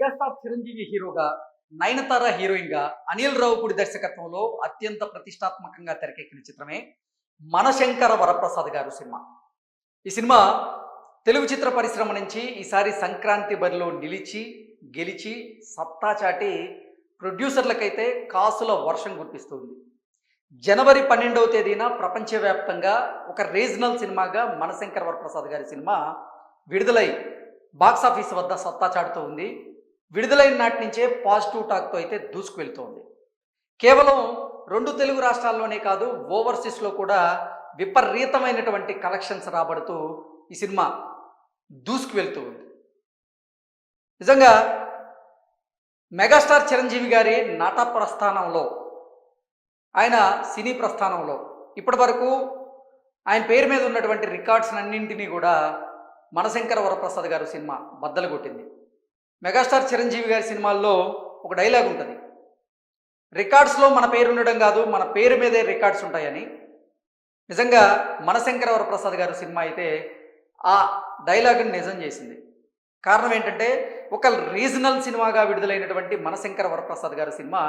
Megastar Chiranjeevi హీరోగా నయనతార హీరోయిన్గా అనిల్ రావుపూడి దర్శకత్వంలో అత్యంత ప్రతిష్టాత్మకంగా తెరకెక్కిన చిత్రమే మనశంకర వరప్రసాద్ గారు సినిమా. ఈ సినిమా తెలుగు చిత్ర పరిశ్రమ నుంచి ఈసారి సంక్రాంతి బరిలో నిలిచి గెలిచి సత్తా చాటి ప్రొడ్యూసర్లకైతే కాసుల వర్షం కురిపిస్తుంది. జనవరి పన్నెండవ తేదీన ప్రపంచవ్యాప్తంగా ఒక రీజనల్ సినిమాగా మనశంకర వరప్రసాద్ గారి సినిమా విడుదలై బాక్సాఫీస్ వద్ద సత్తా చాటుతూ ఉంది. విడుదలైన నాటి నుంచే పాజిటివ్ టాక్తో అయితే దూసుకువెళ్తోంది. కేవలం రెండు తెలుగు రాష్ట్రాల్లోనే కాదు ఓవర్సీస్లో కూడా విపరీతమైనటువంటి కలెక్షన్స్ రాబడుతూ ఈ సినిమా దూసుకు వెళ్తూ ఉంది నిజంగా మెగాస్టార్ చిరంజీవి గారి నట ప్రస్థానంలో ఆయన సినీ ప్రస్థానంలో ఇప్పటి వరకు ఆయన పేరు మీద ఉన్నటువంటి రికార్డ్స్ అన్నింటినీ కూడా మనశంకర వరప్రసాద్ గారు సినిమా బద్దలు కొట్టింది. మెగాస్టార్ చిరంజీవి గారి సినిమాల్లో ఒక డైలాగ్ ఉంటుంది. రికార్డ్స్లో మన పేరు ఉండడం కాదు మన పేరు మీదే రికార్డ్స్ ఉంటాయని. నిజంగా మనశంకరవర ప్రసాద్ గారి సినిమా అయితే ఆ డైలాగ్ని నిజం చేసింది. కారణం ఏంటంటే ఒక రీజనల్ సినిమాగా విడుదలైనటువంటి మనశంకర వరప్రసాద్ గారి సినిమా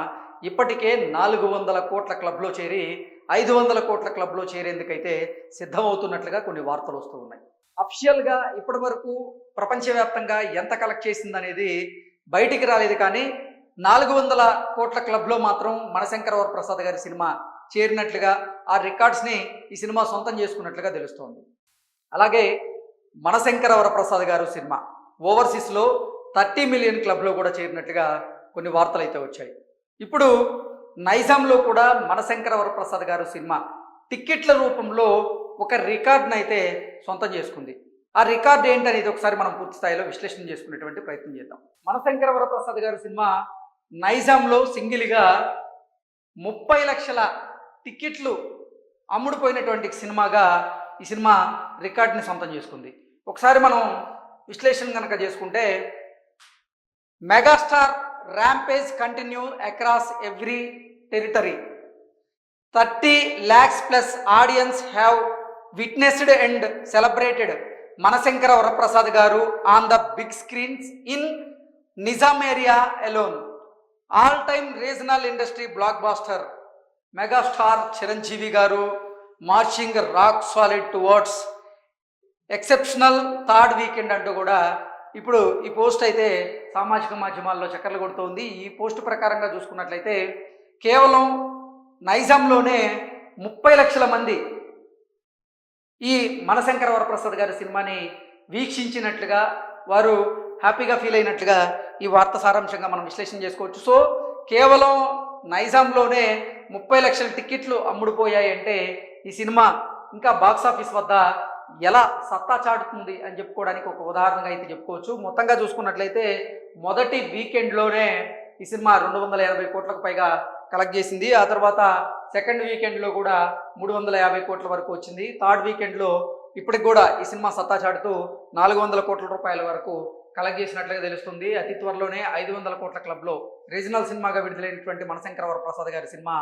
ఇప్పటికే నాలుగు వందల కోట్ల క్లబ్లో చేరి ఐదు వందల కోట్ల క్లబ్లో చేరేందుకైతే సిద్ధమవుతున్నట్లుగా కొన్ని వార్తలు వస్తూ ఉన్నాయి. అఫిషియల్గా ఇప్పటి వరకు ప్రపంచవ్యాప్తంగా ఎంత కలెక్ట్ చేసిందనేది బయటికి రాలేదు కానీ నాలుగు వందల కోట్ల క్లబ్లో మాత్రం మణశంకరవర ప్రసాద్ గారి సినిమా చేరినట్లుగా ఆ రికార్డ్స్ని ఈ సినిమా సొంతం చేసుకున్నట్లుగా తెలుస్తోంది. అలాగే మణశంకరవర ప్రసాద్ గారు సినిమా ఓవర్సీస్లో థర్టీ మిలియన్ క్లబ్లో కూడా చేరినట్లుగా కొన్ని వార్తలు అయితే వచ్చాయి. ఇప్పుడు నైజాంలో కూడా మణశంకరవర ప్రసాద్ గారు సినిమా టిక్కెట్ల రూపంలో ఒక రికార్డ్ని అయితే సొంతం చేసుకుంది. ఆ రికార్డ్ ఏంటనేది ఒకసారి మనం పూర్తి స్థాయిలో విశ్లేషణ చేసుకునేటువంటి ప్రయత్నం చేద్దాం. మనశంకర వరప్రసాద్ గారి సినిమా నైజాంలో సింగిల్గా ముప్పై లక్షల టిక్కెట్లు అమ్ముడుపోయినటువంటి సినిమాగా ఈ సినిమా రికార్డ్ని సొంతం చేసుకుంది. ఒకసారి మనం విశ్లేషణ కనుక చేసుకుంటే megastar rampage continue across every territory. Thirty lakhs plus audience have witnessed and celebrated Manashankara Varaprasad గారు on the big screens in Nizam area alone all time regional industry blockbuster megastar Chiranjeevi గారు marching rock solid towards exceptional third weekend అంటూ కూడా ఇప్పుడు ఈ post అయితే సామాజిక మాధ్యమాల్లో చక్కర్లు కొడుతోంది. ఈ పోస్ట్ ప్రకారంగా చూసుకున్నట్లయితే కేవలం నైజాంలోనే ముప్పై లక్షల మంది ఈ మనశంకర వరప్రసాద్ గారి సినిమాని వీక్షించినట్లుగా వారు హ్యాపీగా ఫీల్ అయినట్లుగా ఈ వార్త సారాంశంగా మనం విశ్లేషణ చేసుకోవచ్చు. సో కేవలం నైజాంలోనే ముప్పై లక్షల టిక్కెట్లు అమ్ముడుపోయాయి అంటే ఈ సినిమా ఇంకా బాక్స్ ఆఫీస్ వద్ద ఎలా సత్తా చాటుతుంది అని చెప్పుకోవడానికి ఒక ఉదాహరణగా అయితే చెప్పుకోవచ్చు. మొత్తంగా చూసుకున్నట్లయితే మొదటి వీకెండ్లోనే ఈ సినిమా రెండు వందల యాభై కోట్లకు పైగా కలెక్ట్ చేసింది. ఆ తర్వాత సెకండ్ వీకెండ్లో కూడా మూడు వందల యాభై కోట్ల వరకు వచ్చింది. థర్డ్ వీకెండ్లో ఇప్పటికి కూడా ఈ సినిమా సత్తా చాటుతూ నాలుగు వందల కోట్ల రూపాయల వరకు కలెక్ట్ చేసినట్లుగా తెలుస్తుంది. అతి త్వరలోనే ఐదు వందల కోట్ల క్లబ్లో రీజనల్ సినిమాగా విడుదలైనటువంటి మనశంకరవర ప్రసాద్ గారి సినిమా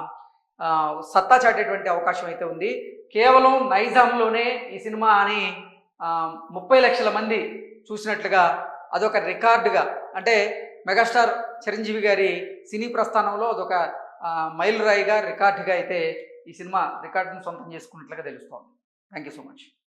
సత్తా చాటేటువంటి అవకాశం అయితే ఉంది. కేవలం నైజాంలోనే ఈ సినిమా అని ముప్పై లక్షల మంది చూసినట్లుగా అదొక రికార్డుగా అంటే మెగాస్టార్ చిరంజీవి గారి సినీ ప్రస్థానంలో అదొక మైలురాయిగా రికార్డుగా అయితే ఈ సినిమా రికార్డును సొంతం చేసుకున్నట్లుగా తెలుస్తోంది. Thank you so much.